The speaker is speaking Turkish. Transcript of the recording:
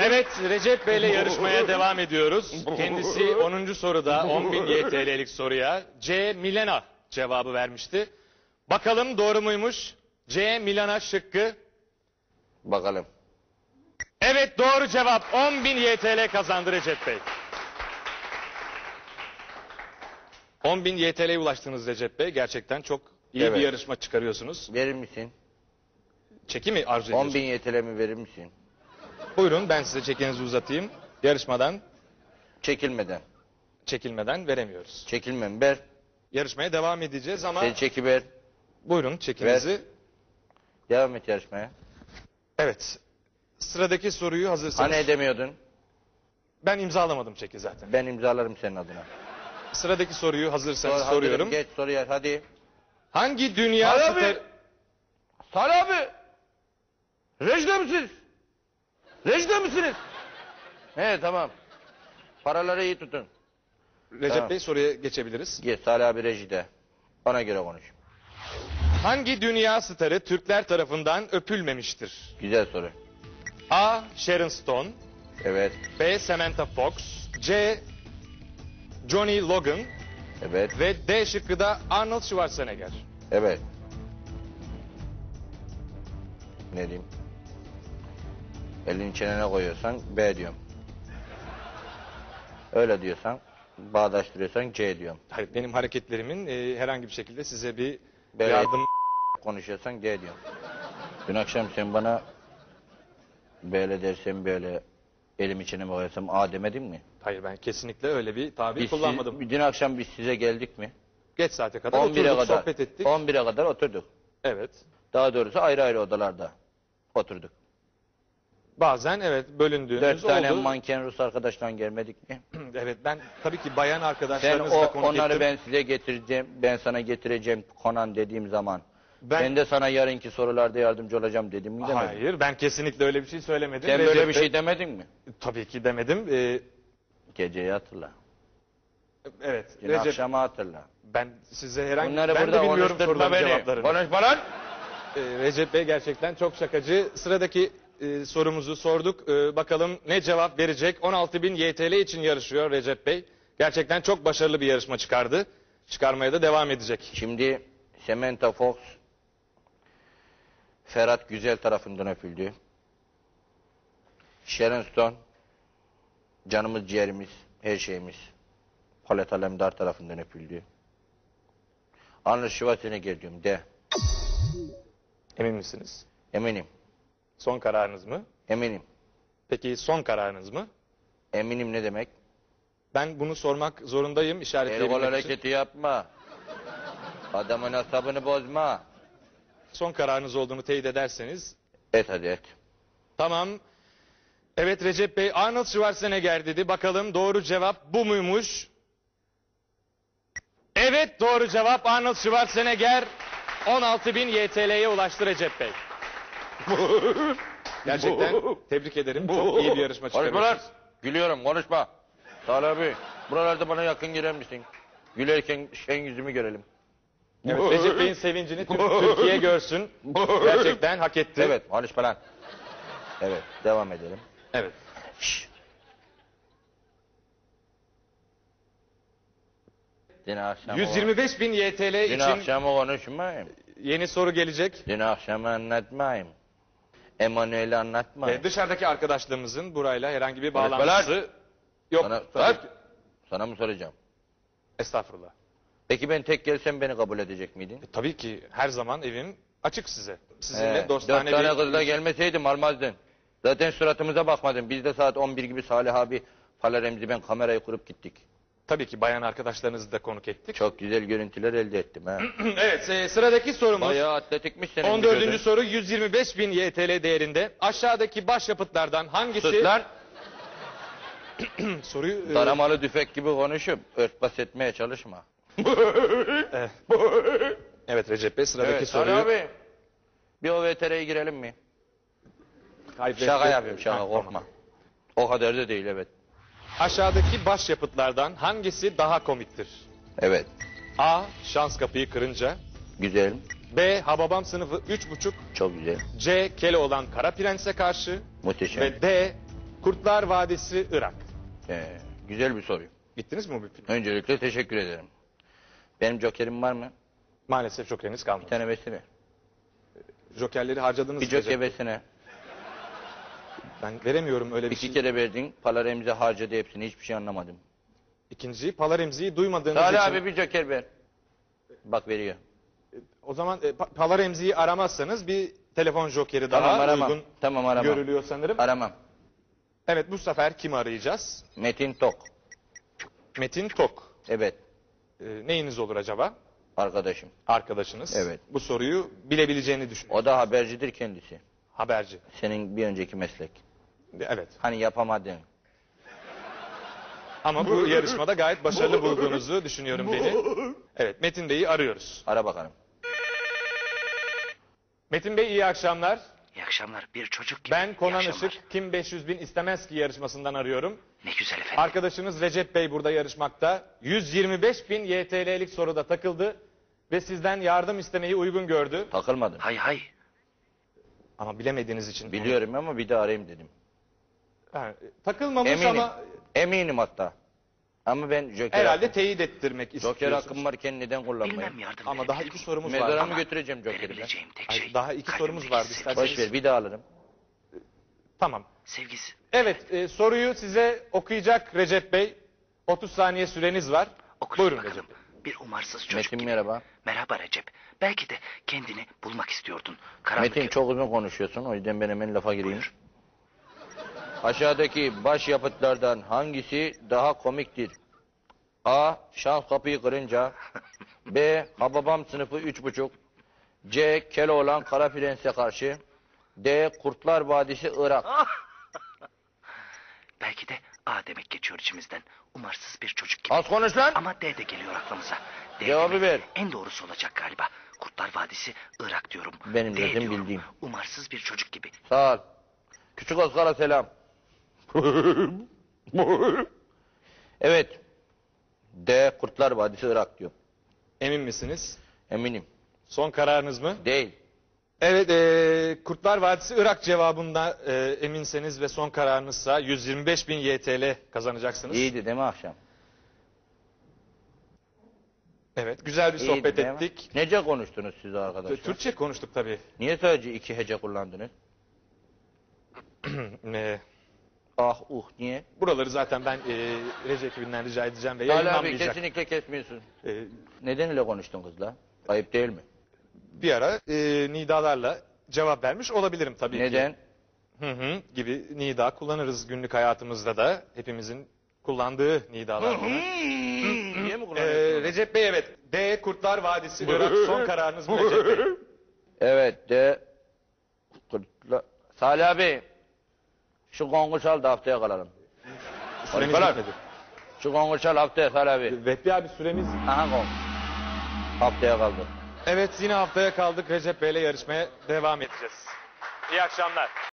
Evet Recep Bey ile yarışmaya devam ediyoruz. Kendisi 10. soruda 10.000 YTL'lik soruya C. Milena cevabı vermişti. Bakalım doğru muymuş? C. Milana şıkkı. Bakalım. Evet doğru cevap 10.000 YTL kazandı Recep Bey. 10.000 YTL'ye ulaştınız Recep Bey. Gerçekten çok iyi Evet. bir yarışma çıkarıyorsunuz. Verir misin? Çeki mi arzu 10 ediyorsunuz? bin YTL'mi verir misin? Buyurun ben size çekinizi uzatayım. Yarışmadan Çekilmeden. çekilmeden veremiyoruz. Çekilmem ver. Yarışmaya devam edeceğiz ama Sen çeki ver. buyurun çekinizi. Devam et yarışmaya. Evet. Sıradaki soruyu hazırsanız. Hani edemiyordun? Ben imzalamadım çeki zaten. Ben imzalarım senin adına. Sıradaki soruyu hazırsanız Sor, soruyorum. Geç soruya hadi. Hangi dünya Hadi star... abi. Salih abi. Rejde misiniz? Rejde misiniz? He tamam. Paraları iyi tutun. Recep Tamam. Bey soruya geçebiliriz. Geç Salih abi rejide. Ona göre konuş. Hangi dünya starı Türkler tarafından öpülmemiştir? Güzel soru. A. Sharon Stone Evet. B. Samantha Fox C. Johnny Logan Evet. ve D şıkkı da Arnold Schwarzenegger. Evet. Ne diyeyim? Elini çenene koyuyorsan B diyorum. Öyle diyorsan, bağdaştırıyorsan C diyorum. Hayır, benim hareketlerimin e, herhangi bir şekilde size bir Böyle- yardım... Konuşuyorsan D diyorum. Dün akşam sen bana böyle dersen böyle elimi çeneme koyarsam A demedin mi? Hayır ben kesinlikle öyle bir tabir Biz kullanmadım. siz- dün akşam biz size geldik mi? Geç saate kadar 11'e oturduk, kadar. sohbet ettik. 11'e kadar oturduk. Evet. Daha doğrusu ayrı ayrı odalarda oturduk. Bazen evet bölündüğümüz Dört tane oldu. manken Rus arkadaştan gelmedik mi? evet ben tabii ki bayan Sen arkadaşlarınızla o, konuk onları ettim. ben size getireceğim, ben sana getireceğim Conan dediğim zaman. Ben- Ben, de sana yarınki sorularda yardımcı olacağım dedim mi demedim. Hayır ben kesinlikle öyle bir şey söylemedim. Sen Recep böyle bir Bey- şey demedin mi? Tabii ki demedim. Ee, Geceyi hatırla. evet Dün Recep akşamı hatırla. ben size herhangi Bunları ben de burada bilmiyorum konuşturma soruların beni. cevaplarını. Konuşma lan. Ee, Recep Bey gerçekten çok şakacı. Sıradaki e, sorumuzu sorduk. Ee, bakalım ne cevap verecek? 16.000 YTL için yarışıyor Recep Bey. Gerçekten çok başarılı bir yarışma çıkardı. Çıkarmaya da devam edecek. Şimdi Samantha Fox Ferhat Güzel tarafından öpüldü. Sharon Stone canımız ciğerimiz, her şeyimiz Polat Alemdar tarafından öpüldü. Arnold Schwarzenegger diyorum de. Emin misiniz? Eminim. Son kararınız mı? Eminim. Peki son kararınız mı? Eminim ne demek? Ben bunu sormak zorundayım işaretleyebilmek için. hareketi yapma. Adamın asabını bozma. Son kararınız olduğunu teyit ederseniz. Et hadi et. Tamam. Evet Recep Bey Arnold Schwarzenegger dedi. Bakalım doğru cevap bu muymuş? Evet doğru cevap Arnold Schwarzenegger 16.000 YTL'ye ulaştı Recep Bey. Gerçekten tebrik ederim. Çok iyi bir yarışma Konuşma lan. çıkarıyorsunuz. Gülüyorum konuşma. Salih abi buralarda bana yakın girer misin? Gülerken şen yüzümü görelim. Evet, Recep Bey'in sevincini tüm Türkiye görsün. Gerçekten hak etti. Evet konuşma lan. Evet devam edelim. Evet. Şşş. Dün akşam 125 bin YTL Dün için akşamı konuşmayayım. yeni soru gelecek. Dün akşamı anlatmayayım. Emanuel'i anlatmayayım. Ee, dışarıdaki arkadaşlarımızın burayla herhangi bir bağlantısı yok. Sana, tabii. Sana mı soracağım? Estağfurullah. Peki ben tek gelsem beni kabul edecek miydin? E, tabii ki her zaman evim açık size. Sizinle He, dostane dört tane bir... kızla gelmeseydim almazdın. Zaten suratımıza bakmadın. Biz de saat 11 gibi Salih abi, Fala Remzi ben kamerayı kurup gittik. Tabii ki bayan arkadaşlarınızı da konuk ettik. Çok güzel görüntüler elde ettim ha. evet e, sıradaki sorumuz. Bayağı atletikmiş senin 14. vücudun. soru 125 bin YTL değerinde. Aşağıdaki başyapıtlardan hangisi... Sus lan. Soruyu... e, Daramalı düfek gibi konuşup örtbas etmeye çalışma. evet Recep Bey sıradaki Evet soruyu... Salih abi. Bir o VTR'ye girelim mi? Hayır, Recep Şaka Bey- yapıyorum şaka Ha, korkma. O kadar da değil evet. Aşağıdaki başyapıtlardan hangisi daha komiktir? Evet. A. Şans kapıyı kırınca. Güzel. B. Hababam sınıfı 3,5. Çok güzel. C. Keloğlan Kara Prens'e karşı. Muhteşem. Ve D. Kurtlar Vadisi Irak. Ee, güzel bir soru. Bittiniz mi bu film? Öncelikle teşekkür ederim. Benim jokerim var mı? Maalesef jokeriniz Bir kalmadı. tane versene. Jokerleri harcadınız Bir mı joker versene. Ben veremiyorum öyle bir İki şey. kere verdin. Para Remzi harcadı hepsini. Hiçbir şey anlamadım. İkinciyi Palaremzi'yi duymadığınız Salih için. abi bir joker ver. Bak veriyor. O zaman e, Pa- aramazsanız bir telefon jokeri daha Tamam aramam. uygun Tamam aramam. görülüyor sanırım. Aramam. Evet bu sefer kimi arayacağız? Metin Tok. Metin Tok. Evet. E, neyiniz olur acaba? Arkadaşım. Arkadaşınız. Evet. Bu soruyu bilebileceğini düşünüyorum. O da habercidir kendisi. Haberci. Senin bir önceki meslek. Evet. Hani yapamadın. Ama bu yarışmada gayet başarılı bulduğunuzu düşünüyorum beni. Evet Metin Bey'i arıyoruz. Ara bakalım. Metin Bey iyi akşamlar. İyi akşamlar. Bir çocuk gibi. Ben İyi Konan akşamlar. Işık Kim 500 bin istemez ki yarışmasından arıyorum. Ne güzel efendim. Arkadaşınız Recep Bey burada yarışmakta. 125 bin YTL'lik soruda takıldı ve sizden yardım istemeyi uygun gördü. Takılmadın. hay hay. Ama bilemediğiniz için. Biliyorum ama bir de arayayım dedim. Ha, takılmamış Eminim. ama Eminim hatta. Ama ben joker herhalde hakkım, teyit ettirmek joker istiyorsunuz. hakkım varken neden kullanmayayım? Bilmem yardım Ama daha iki sorumuz var. mı götüreceğim joker'i ben? Verebileceğim tek Ay, şey. daha iki kalbimdeki sorumuz var, sevgi. isterseniz- Boş ver bir daha alırım. Tamam. Sevgisi. Evet e, soruyu size okuyacak Recep Bey. 30 saniye süreniz var. Okusun Buyurun bakalım. Recep Bey. Bir umarsız çocuk Metin gibi. merhaba. Merhaba Recep. Belki de kendini bulmak istiyordun. Karanlık Metin çok uzun konuşuyorsun o yüzden ben hemen lafa gireyim. Aşağıdaki baş yapıtlardan hangisi daha komiktir? A. Şans kapıyı kırınca B. Hababam sınıfı üç buçuk C. Keloğlan Kara Prens'e karşı D. Kurtlar Vadisi Irak Belki de A demek geçiyor içimizden. Umarsız bir çocuk gibi. Az konuş lan. Ama D de geliyor aklımıza. D Cevabı ver. En doğrusu olacak galiba. Kurtlar Vadisi Irak diyorum. Benim D zaten diyorum. bildiğim. Umarsız bir çocuk gibi. Sağ ol. Küçük Oscar'a selam. evet. D. Kurtlar Vadisi Irak diyor. Emin misiniz? Eminim. Son kararınız mı? Değil. Evet, e, Kurtlar Vadisi Irak cevabında e, eminseniz ve son kararınızsa 125 bin YTL kazanacaksınız. İyiydi değil mi akşam? Evet, güzel bir İyiydi sohbet değil mi? ettik. Nece konuştunuz siz arkadaşlar? Türkçe konuştuk tabii. Niye sadece iki hece kullandınız? E, Ah uh niye? buraları zaten ben e, reji ekibinden rica edeceğim ve Hala abi yayınlanmayacak. kesinlikle kesmiyorsun. E, Neden öyle konuştun kızla? Ayıp değil mi? Bir ara e, nidalarla cevap vermiş olabilirim tabii ki. Neden? Hı hı gibi nida kullanırız günlük hayatımızda da. Hepimizin kullandığı nidalar bunlar. niye mi E, kullanıyorsun? Recep Bey evet. D. Kurtlar Vadisi Irak son kararınız mı Recep Bey? Evet de Kurtlar... Salih abi şu gongu çal da haftaya kalalım. Süremiz abi. bitmedi. Şu gongu çal haftaya Salih abi. Vehbi abi süremiz Aha gong. Haftaya kaldı. Evet yine haftaya kaldık. Recep Bey'le yarışmaya devam edeceğiz. İyi akşamlar.